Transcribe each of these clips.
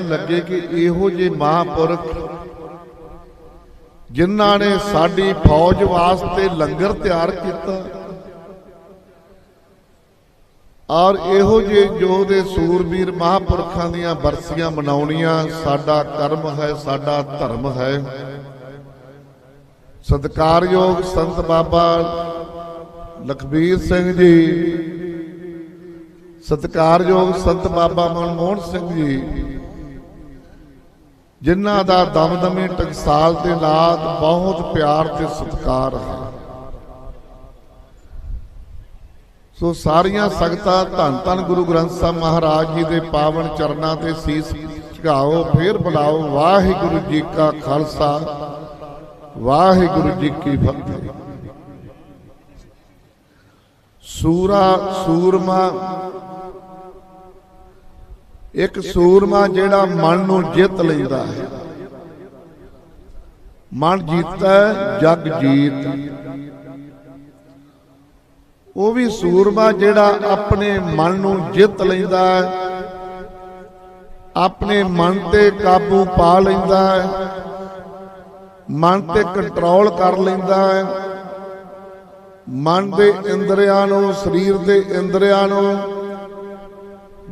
ਲੱਗੇ ਕਿ ਇਹੋ ਜਿਹੇ ਮਹਾਂਪੁਰਖ ਜਿਨ੍ਹਾਂ ਨੇ ਸਾਡੀ ਫੌਜ ਵਾਸਤੇ ਲੰਗਰ ਤਿਆਰ ਕੀਤਾ ਔਰ ਇਹੋ ਜਿਹੇ ਜੋ ਸੂਰਬੀਰ ਮਹਾਂਪੁਰਖਾਂ ਦੀਆਂ ਬਰਸੀਆਂ ਮਨਾਉਣੀਆਂ, ਸਾਡਾ ਕਰਮ ਹੈ, ਸਾਡਾ ਧਰਮ ਹੈ। ਸਤਿਕਾਰਯੋਗ ਸੰਤ ਬਾਬਾ ਲਖਬੀਰ ਸਿੰਘ ਜੀ, ਸਤਿਕਾਰਯੋਗ ਸੰਤ ਬਾਬਾ ਮਨਮੋਹਨ ਸਿੰਘ ਜੀ ਜਿਨ੍ਹਾਂ ਦਾ ਦਮਦਮੇ ਟਕਸਾਲ ਤੇ ਨਾਲ ਬਹੁਤ ਪਿਆਰ ਤੇ ਸਤਿਕਾਰ ਹੈ। ਸੋ ਸਾਰੀਆਂ ਸੰਗਤਾਂ ਧੰਨ ਧੰਨ ਗੁਰੂ ਗ੍ਰੰਥ ਸਾਹਿਬ ਮਹਾਰਾਜ ਜੀ ਦੇ ਪਾਵਨ ਚਰਨਾਂ ਤੇ ਸੀਸ ਝੁਕਾਓ, ਫੇਰ ਬੁਲਾਓ, ਵਾਹਿਗੁਰੂ ਜੀ ਕਾ ਖਾਲਸਾ, ਵਾਹਿਗੁਰੂ ਜੀ ਕੀ ਫਤਿਹ। ਸੂਰਾ ਸੂਰਮਾ ਇੱਕ ਸੂਰਮਾ ਜਿਹੜਾ ਮਨ ਨੂੰ ਜਿੱਤ ਲੈਂਦਾ ਹੈ। ਮਨ ਜੀਤਦਾ ਹੈ, ਜਗ ਜੀਤ। ਉਹ ਵੀ ਸੂਰਮਾ ਜਿਹੜਾ ਆਪਣੇ ਮਨ ਨੂੰ ਜਿੱਤ ਲੈਂਦਾ ਹੈ। ਆਪਣੇ ਮਨ ਤੇ ਕਾਬੂ ਪਾ ਲੈਂਦਾ ਹੈ। ਮਨ ਤੇ ਕੰਟਰੋਲ ਕਰ ਲੈਂਦਾ ਹੈ। ਮਨ ਦੇ ਇੰਦਰੀਆਂ ਨੂੰ ਸਰੀਰ ਦੇ ਇੰਦਰੀਆਂ ਨੂੰ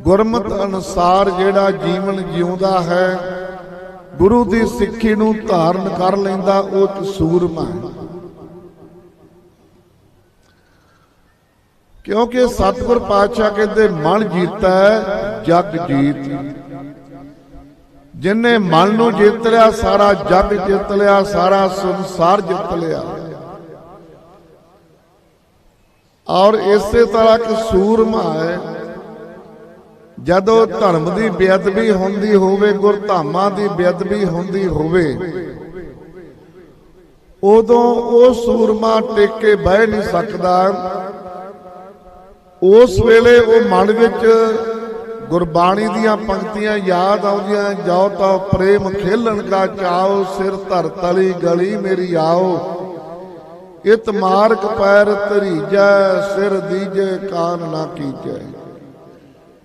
ਗੁਰਮਤ ਅਨੁਸਾਰ ਜਿਹੜਾ ਜੀਵਨ ਜਿਉਂਦਾ ਹੈ, ਗੁਰੂ ਦੀ ਸਿੱਖੀ ਨੂੰ ਧਾਰਨ ਕਰ ਲੈਂਦਾ, ਉਹ ਇੱਕ ਸੂਰਮਾ ਹੈ। ਕਿਉਂਕਿ ਸਤਿਗੁਰ ਪਾਤਸ਼ਾਹ ਕਹਿੰਦੇ, ਮਨ ਜੀਤਾ ਹੈ ਜਗ ਜੀਤ। ਜਿਨੇ ਮਨ ਨੂੰ ਜਿੱਤ ਲਿਆ, ਸਾਰਾ ਜਗ ਜਿੱਤ ਲਿਆ, ਸਾਰਾ ਸੰਸਾਰ ਜਿੱਤ ਲਿਆ। ਔਰ ਇਸੇ ਤਰ੍ਹਾਂ ਇੱਕ ਸੂਰਮਾ ਹੈ। ਜਦੋਂ ਧਰਮ ਦੀ ਬੇਅਦਬੀ ਹੁੰਦੀ ਹੋਵੇ, ਗੁਰਧਾਮਾਂ ਦੀ ਬੇਅਦਬੀ ਹੁੰਦੀ ਹੋਵੇ, ਉਦੋਂ ਉਹ ਸੂਰਮਾ ਟਿਕ ਕੇ ਬਹਿ ਨਹੀਂ ਸਕਦਾ। ਉਸ ਵੇਲੇ ਉਹ ਮਨ ਵਿੱਚ ਗੁਰਬਾਣੀ ਦੀਆਂ ਪੰਕਤੀਆਂ ਯਾਦ ਆਉਂਦੀਆਂ, ਜਾਓ ਤਾਂ ਪ੍ਰੇਮ ਖੇਲਣ ਕਾ ਚਾਓ, ਸਿਰ ਧਰ ਤਲੀ ਗਲੀ ਮੇਰੀ ਆਓ। ਇਤ ਮਾਰਕ ਪੈਰ ਤਰੀਜੈ ਸਿਰ ਦੀਜੈ ਕਾਨ ਨਾ ਕੀਜੈ।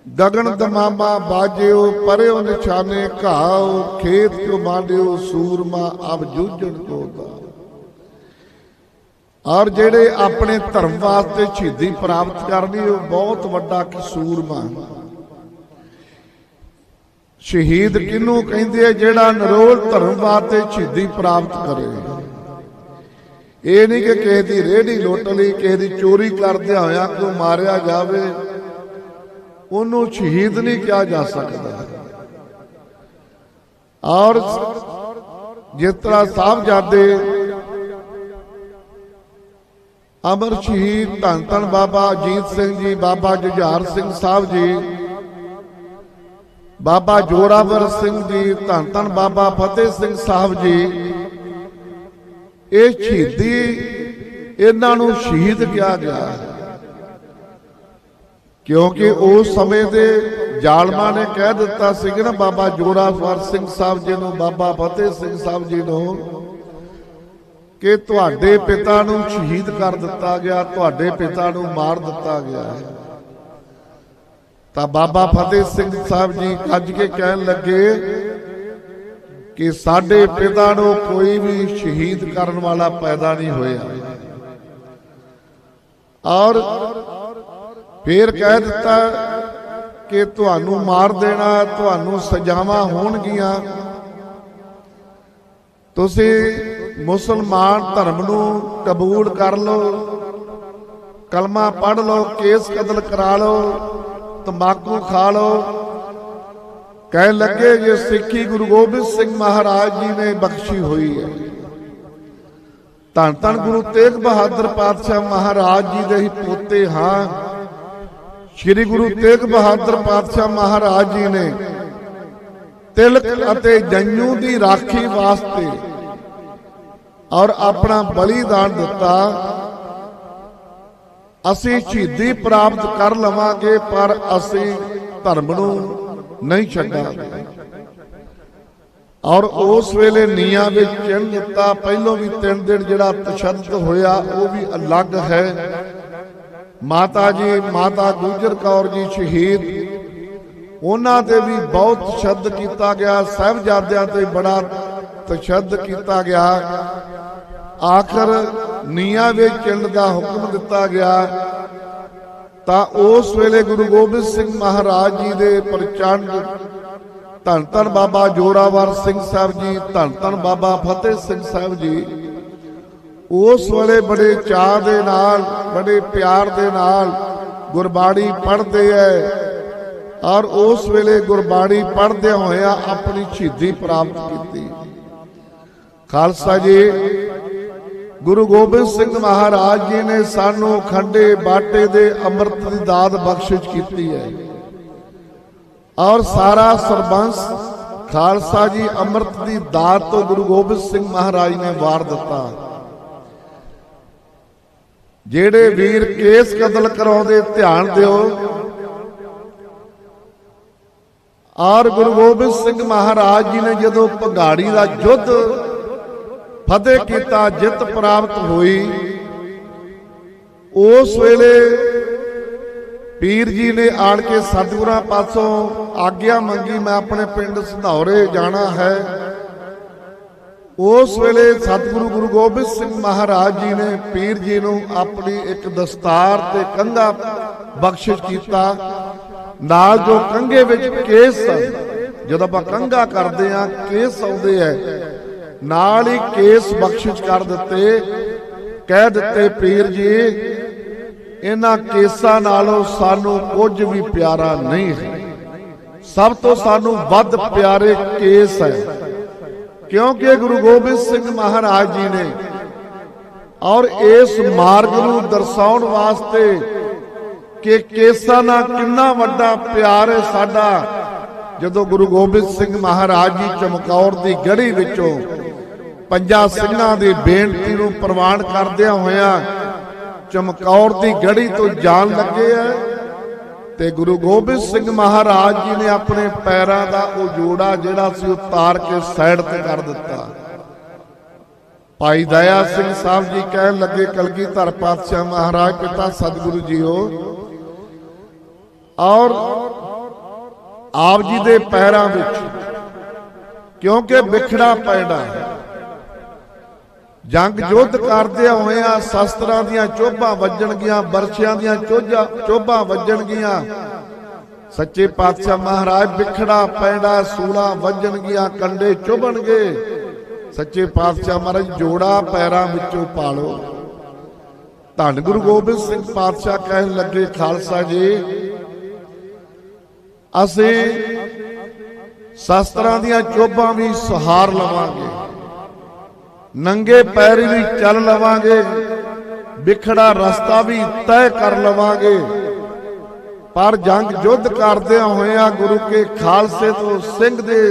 ਗਗਨ ਦਮਾਮਾ ਬਾਜਿਓ, ਪਰਿਓ ਨਿਸ਼ਾਨੇ ਘਾਓ, ਖੇਤ ਚੋ ਮਾਂਡਿਓ, ਸੂਰਮਾ, ਅਬ ਜੂਝਣ ਕੋ ਦਾ ਔਰ ਜਿਹੜੇ ਆਪਣੇ ਧਰਮ ਵਾਸਤੇ ਸ਼ਹੀਦੀ ਪ੍ਰਾਪਤ ਕਰਨੀ, ਉਹ ਬਹੁਤ ਵੱਡਾ ਕਸੂਰਮਾ। ਸ਼ਹੀਦ ਕਿਹਨੂੰ ਕਹਿੰਦੇ ਆ, ਜਿਹੜਾ ਨਰੋਲ ਧਰਮ ਵਾਸਤੇ ਸ਼ਹੀਦੀ ਪ੍ਰਾਪਤ ਕਰੇ? ਇਹ ਨਹੀਂ ਕਿ ਕਿਸੇ ਦੀ ਰੇੜੀ ਲੁੱਟ ਲਈ, ਕਿਸੇ ਦੀ ਚੋਰੀ ਕਰਦਿਆਂ ਹੋਇਆ ਕੋਈ ਮਾਰਿਆ ਜਾਵੇ? ਉਹਨੂੰ ਸ਼ਹੀਦ ਨਹੀਂ ਕਿਹਾ ਜਾ ਸਕਦਾ। ਔਰ ਜਿਸ ਤਰ੍ਹਾਂ ਸਾਹਿਬਜ਼ਾਦੇ ਅਮਰ ਸ਼ਹੀਦ ਧੰਨ ਧੰਨ ਬਾਬਾ ਅਜੀਤ ਸਿੰਘ ਜੀ, ਬਾਬਾ ਜੁਝਾਰ ਸਿੰਘ ਸਾਹਿਬ ਜੀ, ਬਾਬਾ ਜੋਰਾਵਰ ਸਿੰਘ ਜੀ, ਧੰਨ ਧੰਨ ਬਾਬਾ ਫਤਿਹ ਸਿੰਘ ਸਾਹਿਬ ਜੀ, ਇਹ ਸ਼ਹੀਦੀ ਇਹਨਾਂ ਨੂੰ ਸ਼ਹੀਦ ਕਿਹਾ ਗਿਆ ਹੈ। ਕਿਉਂਕਿ ਉਸ ਸਮੇਂ ਦੇ ਜ਼ਾਲਮਾਂ ਨੇ ਕਹਿ ਦਿੱਤਾ ਸੀ ਕਿ ਨਾ ਬਾਬਾ ਜੋਰਾਵਰ ਸਿੰਘ ਸਾਹਿਬ ਜੀ ਨੂੰ, ਬਾਬਾ ਫਤਿਹ ਸਿੰਘ ਸਾਹਿਬ ਜੀ ਨੂੰ ਕਿ ਤੁਹਾਡੇ ਪਿਤਾ ਨੂੰ ਸ਼ਹੀਦ ਕਰ ਦਿੱਤਾ ਗਿਆ, ਤੁਹਾਡੇ ਪਿਤਾ ਨੂੰ ਮਾਰ ਦਿੱਤਾ ਗਿਆ ਤਾਂ ਬਾਬਾ ਫਤਿਹ ਸਿੰਘ ਸਾਹਿਬ ਜੀ ਕੱਜ ਕੇ ਕਹਿਣ ਲੱਗੇ ਕਿ ਸਾਡੇ ਪਿਤਾ ਨੂੰ ਕੋਈ ਵੀ ਸ਼ਹੀਦ ਕਰਨ ਵਾਲਾ ਪੈਦਾ ਨਹੀਂ ਹੋਇਆ। ਔਰ ਫੇਰ ਕਹਿ ਦਿੱਤਾ ਕਿ ਤੁਹਾਨੂੰ ਮਾਰ ਦੇਣਾ, ਤੁਹਾਨੂੰ ਸਜ਼ਾਵਾਂ ਹੋਣਗੀਆਂ। ਤੁਸੀਂ ਮੁਸਲਮਾਨ ਧਰਮ ਨੂੰ ਕਬੂਲ ਕਰ ਲਓ, ਕਲਮਾ ਪੜ ਲਓ, ਕੇਸ ਕਤਲ ਕਰਾ ਲਓ, ਤੰਬਾਕੂ ਖਾ ਲਓ। ਕਹਿ ਲੱਗੇ ਜੇ ਸਿੱਖੀ ਗੁਰੂ ਗੋਬਿੰਦ ਸਿੰਘ ਮਹਾਰਾਜ ਜੀ ਨੇ ਬਖਸ਼ੀ ਹੋਈ ਹੈ। ਧੰਨ ਧੰਨ ਗੁਰੂ ਤੇਗ ਬਹਾਦਰ ਪਾਤਸ਼ਾਹ ਮਹਾਰਾਜ ਜੀ ਦੇ ਹੀ ਪੋਤੇ ਹਾਂ। ਸ੍ਰੀ ਗੁਰੂ ਤੇਗ ਬਹਾਦਰ ਪਾਤਸ਼ਾਹ ਮਹਾਰਾਜ ਜੀ ਨੇ ਤਿਲਕ ਅਤੇ ਜੰਜੂ ਦੀ ਰਾਖੀ ਵਾਸਤੇ ਔਰ ਆਪਣਾ ਬਲੀਦਾਨ ਦਿੱਤਾ। ਅਸੀਂ ਸ਼ਹੀਦੀ ਪ੍ਰਾਪਤ ਕਰ ਲਵਾਂਗੇ, ਪਰ ਅਸੀਂ ਧਰਮ ਨੂੰ ਨਹੀਂ ਛੱਡਾਂਗੇ। ਔਰ ਉਸ ਵੇਲੇ ਨੀਆਂ ਵਿੱਚ ਚਿੰਨ ਦਿੱਤਾ। ਪਹਿਲੋਂ ਵੀ ਤਿੰਨ ਦਿਨ ਜਿਹੜਾ ਤਸ਼ੱਦਦ ਹੋਇਆ, ਉਹ ਵੀ ਅਲੱਗ ਹੈ। ਮਾਤਾ ਜੀ, ਮਾਤਾ ਗੁਜਰ ਕੌਰ ਜੀ ਸ਼ਹੀਦ। ਉਹਨਾਂ ਤੇ ਵੀ ਬਹੁਤ ਤਸ਼ੱਦਦ ਕੀਤਾ ਗਿਆ, ਸਹਿਬਜ਼ਾਦਿਆਂ ਤੇ ਬੜਾ ਤਸ਼ੱਦਦ ਕੀਤਾ ਗਿਆ। ਆਖਰ ਨੀਹਾਂ ਵਿੱਚ ਚਿਣ ਦਾ ਹੁਕਮ ਦਿੱਤਾ ਗਿਆ। ਤਾਂ ਉਸ ਵੇਲੇ ਗੁਰੂ ਗੋਬਿੰਦ ਸਿੰਘ ਮਹਾਰਾਜ ਜੀ ਦੇ ਪ੍ਰਚੰਡ ਧੰਨ ਧੰਨ ਬਾਬਾ ਜੋਰਾਵਰ ਸਿੰਘ ਸਾਹਿਬ ਜੀ, ਧੰਨ ਧੰਨ ਬਾਬਾ ਫਤਿਹ ਸਿੰਘ ਸਾਹਿਬ ਜੀ ਉਸ ਵੇਲੇ ਬੜੇ ਚਾਹ ਦੇ ਨਾਲ, ਬੜੇ ਪਿਆਰ ਦੇ ਨਾਲ ਗੁਰਬਾਣੀ ਪੜ੍ਹਦੇ ਐ। ਔਰ ਉਸ ਵੇਲੇ ਗੁਰਬਾਣੀ ਪੜ੍ਹਦੇ ਹੋਇਆ ਆਪਣੀ ਸ਼ਹੀਦੀ ਪ੍ਰਾਪਤ ਕੀਤੀ। ਖਾਲਸਾ ਜੀ, ਗੁਰੂ ਗੋਬਿੰਦ ਸਿੰਘ ਮਹਾਰਾਜ ਜੀ ਨੇ ਸਾਨੂੰ ਖੰਡੇ ਬਾਟੇ ਦੇ ਅੰਮ੍ਰਿਤ ਦੀ ਦਾਤ ਬਖਸ਼ਿਸ਼ ਕੀਤੀ ਹੈ ਔਰ ਸਾਰਾ ਸਰਬੰਸ ਖਾਲਸਾ ਜੀ ਅੰਮ੍ਰਿਤ ਦੀ ਦਾਤ ਤੋਂ ਗੁਰੂ ਗੋਬਿੰਦ ਸਿੰਘ ਮਹਾਰਾਜ ਨੇ ਵਾਰ ਦਿੱਤਾ। ਜਿਹੜੇ ਵੀਰ ਕੇਸ ਕਤਲ ਕਰਾਉਂਦੇ, ਧਿਆਨ ਦਿਓ। ਔਰ ਗੁਰੂ ਗੋਬਿੰਦ ਸਿੰਘ ਮਹਾਰਾਜ ਜੀ ਨੇ ਜਦੋਂ ਭਗਾੜੀ ਦਾ ਯੁੱਧ ਫਤਿਹ ਕੀਤਾ, ਜਿੱਤ ਪ੍ਰਾਪਤ ਹੋਈ, ਉਸ ਵੇਲੇ ਪੀਰ ਜੀ ਨੇ ਆਣ ਕੇ ਸਤਿਗੁਰਾਂ ਪਾਸੋਂ ਆਗਿਆ ਮੰਗੀ, ਮੈਂ ਆਪਣੇ ਪਿੰਡ ਸੰਧੌਰੇ ਜਾਣਾ ਹੈ। ਉਸ ਵੇਲੇ ਸਤਿਗੁਰੂ ਗੁਰੂ ਗੋਬਿੰਦ ਸਿੰਘ ਮਹਾਰਾਜ ਜੀ ਨੇ ਪੀਰ ਜੀ ਨੂੰ ਆਪਣੀ ਇੱਕ ਦਸਤਾਰ ਤੇ ਕੰਘਾ ਬਖਸ਼ਿਸ਼ ਕੀਤਾ। ਨਾਲ ਜੋ ਕੰਘੇ ਵਿੱਚ ਕੇਸ ਜਦੋਂ ਆਪਾਂ ਕੰਘਾ ਕਰਦੇ ਆ ਕੇਸ ਆਉਂਦੇ ਐ ਨਾਲ ਹੀ ਕੇਸ ਬਖਸ਼ਿਸ਼ ਕਰ ਦਿੱਤੇ। ਕਹਿ ਦਿੱਤੇ ਪੀਰ ਜੀ, ਇਹਨਾਂ ਕੇਸਾਂ ਨਾਲੋਂ ਸਾਨੂੰ ਕੁਝ ਵੀ ਪਿਆਰਾ ਨਹੀਂ ਹੈ। ਸਭ ਤੋਂ ਸਾਨੂੰ ਵੱਧ ਪਿਆਰੇ ਕੇਸ ਹੈ। ਕਿਉਂਕਿ ਗੁਰੂ ਗੋਬਿੰਦ ਸਿੰਘ ਮਹਾਰਾਜ ਜੀ ਨੇ ਔਰ ਇਸ ਮਾਰਗ ਨੂੰ ਦਰਸਾਉਣ ਵਾਸਤੇ ਕਿ ਕੇਸਾਂ ਨਾਲ ਕਿੰਨਾ ਵੱਡਾ ਪਿਆਰ ਹੈ ਸਾਡਾ, ਜਦੋਂ ਗੁਰੂ ਗੋਬਿੰਦ ਸਿੰਘ ਮਹਾਰਾਜ ਜੀ ਚਮਕੌਰ ਦੀ ਗੜੀ ਵਿੱਚੋਂ ਪੰਜਾਂ ਸਿੰਘਾਂ ਦੀ ਬੇਨਤੀ ਨੂੰ ਪ੍ਰਵਾਨ ਕਰਦਿਆਂ ਹੋਇਆਂ ਚਮਕੌਰ ਦੀ ਗੜੀ ਤੋਂ ਜਾਣ ਲੱਗੇ ਐ ਤੇ ਗੁਰੂ ਗੋਬਿੰਦ ਸਿੰਘ ਮਹਾਰਾਜ ਜੀ ਨੇ ਆਪਣੇ ਪੈਰਾਂ ਦਾ ਉਹ ਜੋੜਾ ਜਿਹੜਾ ਸੀ ਉਤਾਰ ਕੇ ਸਾਈਡ ਤੇ ਕਰ ਦਿੱਤਾ। ਭਾਈ ਦਇਆ ਸਿੰਘ ਸਾਹਿਬ ਜੀ ਕਹਿਣ ਲੱਗੇ, ਕਲਗੀਧਰ ਪਾਤਸ਼ਾਹ ਮਹਾਰਾਜ ਪਿਤਾ ਸਤਿਗੁਰੂ ਜੀਓ, ਔਰ ਆਪ ਜੀ ਦੇ ਪੈਰਾਂ ਵਿੱਚ, ਕਿਉਂਕਿ ਵਿਖੜਾ ਪੈਣਾ ਜੰਗ ਯੁੱਧ ਕਰਦੇ ਹੋਇਆਂ ਸ਼ਸਤਰਾਂ ਦੀਆਂ ਚੋਭਾਂ ਵੱਜਣਗੀਆਂ ਬਰਛਿਆਂ ਦੀਆਂ ਚੋਝਾਂ ਚੋਭਾਂ ਵੱਜਣਗੀਆਂ। ਸੱਚੇ ਪਾਤਸ਼ਾਹ ਮਹਾਰਾਜ ਵਿਖੜਾ ਪੈਣਾ ਸੂਲਾ ਵੱਜਣਗੀਆਂ ਕੰਡੇ ਚੁਭਣਗੇ। ਸੱਚੇ ਪਾਤਸ਼ਾਹ ਮਹਾਰਾਜ ਜੋੜਾ ਪੈਰਾਂ ਵਿੱਚੋਂ ਪਾਲੋ। ਧੰਨ ਗੁਰੂ ਗੋਬਿੰਦ ਸਿੰਘ ਪਾਤਸ਼ਾਹ ਕਹਿਣ ਲੱਗੇ ਖਾਲਸਾ ਜੀ ਅਸੀਂ ਸ਼ਸਤਰਾਂ ਦੀਆਂ ਚੋਭਾਂ ਵੀ ਸਹਾਰ ਲਵਾਂਗੇ। ਨੰਗੇ ਪੈਰੀ ਵੀ ਚੱਲ ਲਵਾਂਗੇ, ਵਿਖੜਾ ਰਸਤਾ ਵੀ ਤੈਅ ਕਰ ਲਵਾਂਗੇ। ਪਰ ਜੰਗ ਯੁੱਧ ਕਰਦਿਆਂ ਹੋਇਆ ਗੁਰੂ ਕੇ ਖਾਲਸੇ ਤੋਂ ਸਿੰਘ ਦੇ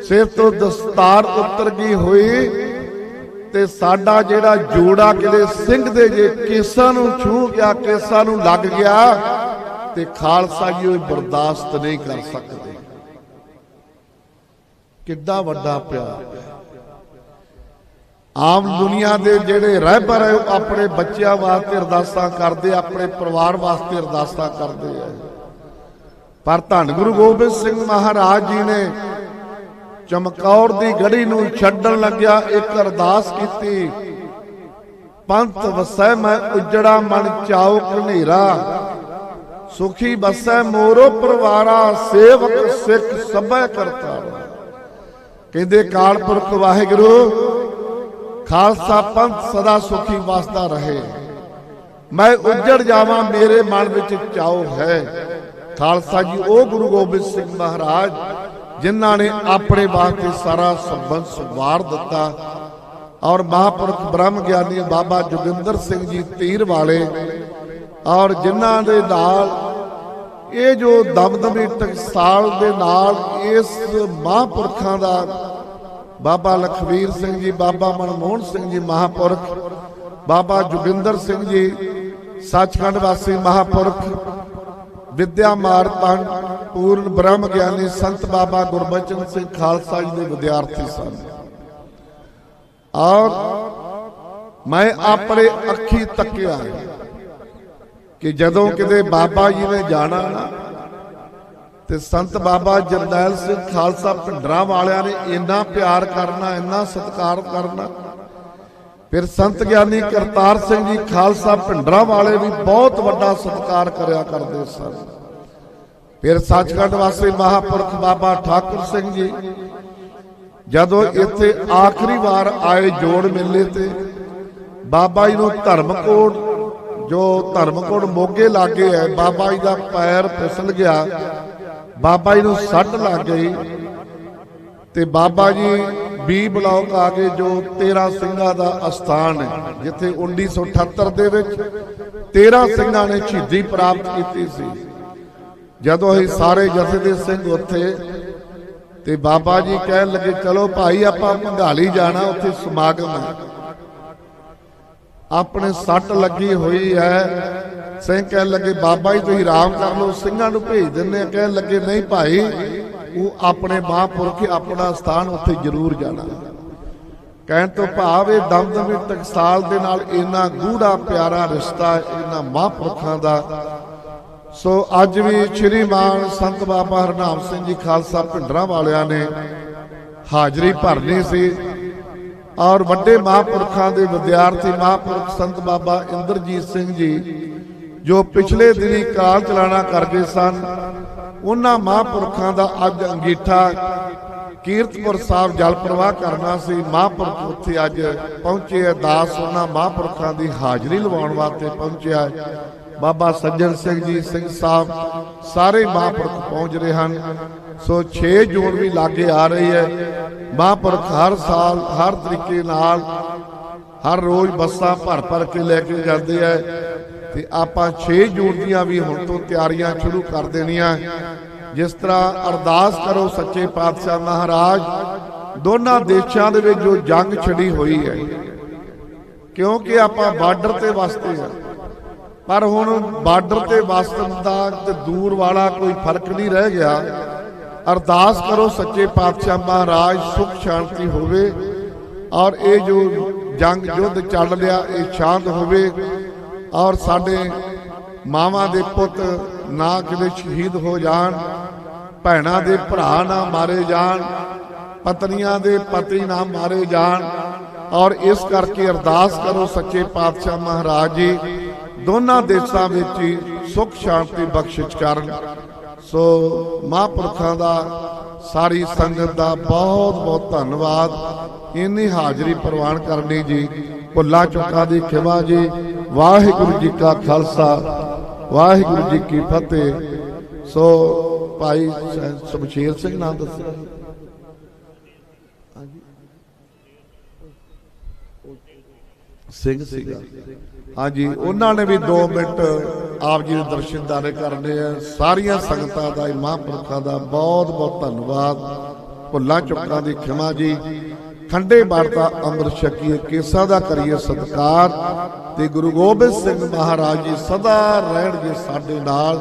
ਸਿਰ ਤੋਂ ਦਸਤਾਰ ਉਤਰ ਗਈ ਹੋਈ ਤੇ ਸਾਡਾ ਜਿਹੜਾ ਜੋੜਾ ਕਿਤੇ ਸਿੰਘ ਦੇ ਜੇ ਕੇਸਾਂ ਨੂੰ ਛੂ ਗਿਆ, ਕੇਸਾਂ ਨੂੰ ਲੱਗ ਗਿਆ ਤੇ ਖਾਲਸਾ ਜੀ ਉਹ ਬਰਦਾਸ਼ਤ ਨਹੀਂ ਕਰ ਸਕਦੇ। ਕਿੱਡਾ ਵੱਡਾ ਪਿਆਰ। ਹੈ ਆਮ ਦੁਨੀਆ ਦੇ ਜਿਹੜੇ ਰਹਿਬਰ ਹੈ ਉਹ ਆਪਣੇ ਬੱਚਿਆਂ ਵਾਸਤੇ ਅਰਦਾਸਾਂ ਕਰਦੇ, ਆਪਣੇ ਪਰਿਵਾਰ ਵਾਸਤੇ ਅਰਦਾਸਾਂ ਕਰਦੇ ਆ। ਪਰ ਧੰਨ ਗੁਰੂ ਗੋਬਿੰਦ ਸਿੰਘ ਮਹਾਰਾਜ ਜੀ ਨੇ ਚਮਕੌਰ ਦੀ ਗੜੀ ਨੂੰ ਛੱਡਣ ਲੱਗਿਆ, ਇੱਕ ਅਰਦਾਸ ਕੀਤੀ। ਪੰਥ ਵਸੈ ਮੈਂ ਉਜੜਾ ਮਨ ਚਾਉ ਕਨੇਰਾ ਸੁਖੀ ਬਸੈ ਮੋਰੋ ਪਰਵਾਰਾ, ਸੇਵਕ ਸਿੱਖ ਸਭੈ ਕਰਤਾ ਕਹਿੰਦੇ ਕਾਲ ਪੁਰਖ ਵਾਹਿਗੁਰੂ ਖਾਲਸਾ ਪੰਥ ਸਦਾ ਸੁਖੀ ਵਸਦਾ ਰਹੇ। ਮੈਂ ਉੱਜੜ ਜਾਵਾਂ, ਮੇਰੇ ਮਨ ਵਿੱਚ ਚਾਉ ਹੈ। ਖਾਲਸਾ ਜੀ, ਉਹ ਗੁਰੂ ਗੋਬਿੰਦ ਸਿੰਘ ਮਹਾਰਾਜ, ਜਿਨ੍ਹਾਂ ਨੇ ਆਪਣੇ ਵਾਸਤੇ ਸਾਰਾ ਸੰਬੰਧ ਸਵਾਰ ਦਿੱਤਾ। ਔਰ ਮਹਾਪੁਰਖ ਬ੍ਰਹਮ ਗਿਆਨੀ ਬਾਬਾ ਜੋਗਿੰਦਰ ਸਿੰਘ ਜੀ ਤੀਰ ਵਾਲੇ, ਔਰ ਜਿਨ੍ਹਾਂ ਦੇ ਨਾਲ, ਇਹ ਜੋ ਦਮਦਮੀ ਟਕਸਾਲ ਦੇ ਨਾਲ ਇਸ ਮਹਾਪੁਰਖਾਂ ਦਾ ਬਾਬਾ ਲਖਵੀਰ ਸਿੰਘ ਜੀ, ਬਾਬਾ ਮਨਮੋਹਨ ਸਿੰਘ ਜੀ ਮਹਾਪੁਰਖ, ਬਾਬਾ ਜੋਗਿੰਦਰ ਸਿੰਘ ਜੀ, ਸੱਚਖੰਡ ਵਾਸੀ ਮਹਾਪੁਰਖ, ਵਿਦਿਆ ਮਾਰਤਨ ਪੂਰਨ ਬ੍ਰਹਮ ਗਿਆਨੀ ਸੰਤ ਬਾਬਾ ਗੁਰਬਚਨ ਸਿੰਘ ਖਾਲਸਾ ਜੀ ਦੇ ਵਿਦਿਆਰਥੀ ਸਨ। ਔਰ ਮੈਂ ਆਪਣੇ ਅੱਖੀ ਤੱਕਿਆ ਕਿ ਜਦੋਂ ਕਿਤੇ ਬਾਬਾ ਜੀ ਨੇ ਜਾਣਾ ਨਾ ਤੇ ਸੰਤ ਬਾਬਾ ਜਰਨੈਲ ਸਿੰਘ ਖਾਲਸਾ ਭਿੰਡਰਾਂ ਵਾਲਿਆਂ ਨੇ ਇੰਨਾ ਪਿਆਰ ਕਰਨਾ, ਇੰਨਾ ਸਤਿਕਾਰ ਕਰਨਾ। ਫਿਰ ਸੰਤ ਗਿਆਨੀ ਕਰਤਾਰ ਸਿੰਘ ਜੀ ਖਾਲਸਾ ਭਿੰਡਰਾਂ ਵਾਲੇ ਵੀ ਬਹੁਤ ਵੱਡਾ ਸਤਿਕਾਰ ਕਰਿਆ ਕਰਦੇ ਸਨ। ਫਿਰ ਸੱਚਖੰਡ ਵਾਸੀ ਮਹਾਪੁਰਖ ਬਾਬਾ ਠਾਕੁਰ ਸਿੰਘ ਜੀ, ਜਦੋਂ ਇੱਥੇ ਆਖਰੀ ਵਾਰ ਆਏ ਜੋੜ ਮੇਲੇ ਤੇ, ਬਾਬਾ ਜੀ ਨੂੰ ਧਰਮਕੋਟ, ਜੋ ਧਰਮਕੋਟ ਮੋਗੇ ਲਾਗੇ ਹੈ, ਬਾਬਾ ਜੀ ਦਾ ਪੈਰ ਫਿਸਲ ਗਿਆ। ਬਾਬਾ ਜੀ ਨੂੰ ਸੱਟ ਲੱਗ ਗਈ ਤੇ ਬਾਬਾ ਜੀ ਬੀ ਬਲੌਕ ਆ ਕੇ ਜੋ 13 ਸਿੰਘਾਂ ਦਾ ਅਸਥਾਨ ਹੈ, ਜਿੱਥੇ 1978 ਦੇ ਵਿੱਚ 13 ਸਿੰਘਾਂ ਨੇ ਸ਼ਹੀਦੀ ਪ੍ਰਾਪਤ ਕੀਤੀ ਸੀ। ਜਦੋਂ ਅਸੀਂ ਸਾਰੇ ਜਥੇ ਦੇ ਸਿੰਘ ਉੱਥੇ ਤੇ ਬਾਬਾ ਜੀ ਕਹਿਣ ਲੱਗੇ, ਚਲੋ ਭਾਈ, ਆਪਾਂ ਭੰਗਾਲੀ ਜਾਣਾ, ਉੱਥੇ ਸਮਾਗਮ ਹੈ। ਆਪਣੇ ਸੱਟ ਲੱਗੀ ਹੋਈ ਹੈ ਸਿੰਘ ਕਹਿਣ ਲੱਗੇ, ਬਾਬਾ ਜੀ, ਤੁਸੀਂ ਆਰਾਮ ਕਰ ਲਓ, ਸਿੰਘਾਂ ਨੂੰ ਭੇਜ ਦਿੰਦੇ ਆ ਕਹਿਣ ਲੱਗੇ, ਨਹੀਂ ਭਾਈ, ਉਹ ਆਪਣੇ ਮਹਾਂਪੁਰਖ ਆਪਣਾ ਸਥਾਨ ਉੱਥੇ ਜ਼ਰੂਰ ਜਾਣਾ। ਕਹਿਣ ਤੋਂ ਭਾਵ ਇਹ ਦਮਦਮੀ ਟਕਸਾਲ ਦੇ ਨਾਲ ਇੰਨਾ ਗੂੜਾ ਪਿਆਰਾ ਰਿਸ਼ਤਾ ਇਹਨਾਂ ਮਹਾਂਪੁਰਖਾਂ ਦਾ। ਸੋ ਅੱਜ ਵੀ ਸ਼੍ਰੀਮਾਨ ਸੰਤ ਬਾਬਾ ਹਰਨਾਮ ਸਿੰਘ ਜੀ ਖਾਲਸਾ ਭਿੰਡਰਾਂ ਵਾਲਿਆਂ ਨੇ ਹਾਜ਼ਰੀ ਭਰਨੀ ਸੀ ਔਰ ਵੱਡੇ ਮਹਾਂਪੁਰਖਾਂ ਦੇ ਵਿਦਿਆਰਥੀ ਮਹਾਂਪੁਰਖ ਸੰਤ ਬਾਬਾ ਇੰਦਰਜੀਤ ਸਿੰਘ ਜੀ ਜੋ ਪਿਛਲੇ ਦਿਨੀ ਕਾਲ ਚਲਾਣਾ ਕਰਦੇ ਸਨ, ਉਹਨਾਂ ਮਹਾਂਪੁਰਖਾਂ ਦਾ ਅੱਜ ਅੰਗੀਠਾ ਕੀਰਤਪੁਰ ਸਾਹਿਬ ਜਲ ਪ੍ਰਵਾਹ ਕਰਨਾ ਸੀ। ਮਹਾਂਪੁਰਖ ਉੱਥੇ ਅੱਜ ਪਹੁੰਚੇ ਆ। ਦਾਸ ਉਹਨਾਂ ਮਹਾਂਪੁਰਖਾਂ ਦੀ ਹਾਜ਼ਰੀ ਲਵਾਉਣ ਵਾਸਤੇ ਪਹੁੰਚਿਆ। ਬਾਬਾ ਸੱਜਣ ਸਿੰਘ ਜੀ, ਸਿੰਘ ਸਾਹਿਬ, ਸਾਰੇ ਮਹਾਂਪੁਰਖ ਪਹੁੰਚ ਰਹੇ ਹਨ। ਸੋ 6 ਜੂਨ ਵੀ ਲਾਗੇ ਆ ਰਹੀ ਹੈ। ਮਹਾਂਪੁਰਖ ਹਰ ਸਾਲ, ਹਰ ਤਰੀਕੇ ਨਾਲ, ਹਰ ਰੋਜ਼ ਬੱਸਾਂ ਭਰ ਭਰ ਕੇ ਲੈ ਕੇ ਜਾਂਦੇ ਆ। ਤੇ ਆਪਾਂ 6 ਜੂਨ ਦੀਆਂ ਵੀ ਹੁਣ ਤੋਂ ਤਿਆਰੀਆਂ ਸ਼ੁਰੂ ਕਰ ਦੇਣੀਆਂ। ਜਿਸ ਤਰ੍ਹਾਂ ਅਰਦਾਸ ਕਰੋ ਸੱਚੇ ਪਾਤਸ਼ਾਹ ਮਹਾਰਾਜ, ਦੋਨਾਂ ਦੇਸ਼ਾਂ ਦੇ ਵਿੱਚ ਜੋ ਜੰਗ ਛੜੀ ਹੋਈ ਹੈ, ਕਿਉਂਕਿ ਆਪਾਂ ਬਾਰਡਰ ਤੇ ਵਸਦੇ ਹਾਂ। ਪਰ ਹੁਣ ਬਾਰਡਰ ਤੇ ਵਸਣ ਦਾ ਤੇ ਦੂਰ ਵਾਲਾ ਕੋਈ ਫ਼ਰਕ ਨਹੀਂ ਰਹਿ ਗਿਆ। ਅਰਦਾਸ ਕਰੋ ਸੱਚੇ ਪਾਤਸ਼ਾਹ ਮਹਾਰਾਜ, ਸੁਖ ਸ਼ਾਂਤੀ ਹੋਵੇ ਔਰ ਇਹ ਜੋ ਜੰਗ ਯੁੱਧ ਚੱਲ ਰਿਹਾ, ਇਹ ਸ਼ਾਂਤ ਹੋਵੇ। ਔਰ ਸਾਡੇ ਮਾਵਾਂ ਦੇ ਪੁੱਤ ਨਾ ਕਿਤੇ ਸ਼ਹੀਦ ਹੋ ਜਾਣ, ਭੈਣਾਂ ਦੇ ਭਰਾ ਨਾ ਮਾਰੇ ਜਾਣ, ਪਤਨੀਆਂ ਦੇ ਪਤੀ ਨਾ ਮਾਰੇ ਜਾਣ, ਔਰ ਇਸ ਕਰਕੇ ਅਰਦਾਸ ਕਰੋ ਸੱਚੇ ਪਾਤਸ਼ਾਹ ਮਹਾਰਾਜ ਜੀ, ਦੋਨਾਂ ਦੇਸ਼ਾਂ ਵਿੱਚ ਹੀ ਸੁਖ ਸ਼ਾਂਤੀ ਬਖਸ਼ਿਸ਼ ਕਰਨ। ਸੋ ਮਹਾਂਪੁਰਖਾਂ ਦਾ, ਸਾਰੀ ਸੰਗਤ ਦਾ ਬਹੁਤ ਬਹੁਤ ਧੰਨਵਾਦ। ਇੰਨੀ ਹਾਜ਼ਰੀ ਪ੍ਰਵਾਨ ਕਰਨੀ ਜੀ ਭੁੱਲਾ ਚੁੱਕਾ ਦੀ ਖਿਮਾ ਜੀ ਵਾਹਿਗੁਰੂ ਜੀ ਕਾ ਖਾਲਸਾ, ਵਾਹਿਗੁਰੂ ਜੀ ਕੀ ਫਤਿਹ। ਸੋ ਭਾਈ ਸ- ਸ਼ਮਸ਼ੇਰ ਸਿੰਘ ਨਾਮ ਦੱਸਿਆ ਸਿੰਘ ਸੀਗਾ। ਹਾਂਜੀ, ਉਹਨਾਂ ਨੇ ਵੀ 2 ਮਿੰਟ ਆਪ ਜੀ ਦੇ ਦਰਸ਼ਨ ਦਾਰੇ ਕਰਨੇ ਆ। ਸਾਰੀਆਂ ਸੰਗਤਾਂ ਦਾ ਮਹਾਂਪੁਰਖਾਂ ਦਾ ਬਹੁਤ ਬਹੁਤ ਧੰਨਵਾਦ। ਭੁੱਲਾਂ ਚੁੱਕਾਂ ਦੀ ਖਿਮਾ ਜੀ। ਖੰਡੇ ਬਾਰਤਾ ਅੰਮ੍ਰਿਤ ਛਕੀਏ, ਕੇਸਾਂ ਦਾ ਕਰੀਏ ਸਤਕਾਰ ਤੇ ਗੁਰੂ ਗੋਬਿੰਦ ਸਿੰਘ ਮਹਾਰਾਜ ਜੀ ਸਦਾ ਰਹਿਣਗੇ ਸਾਡੇ ਨਾਲ।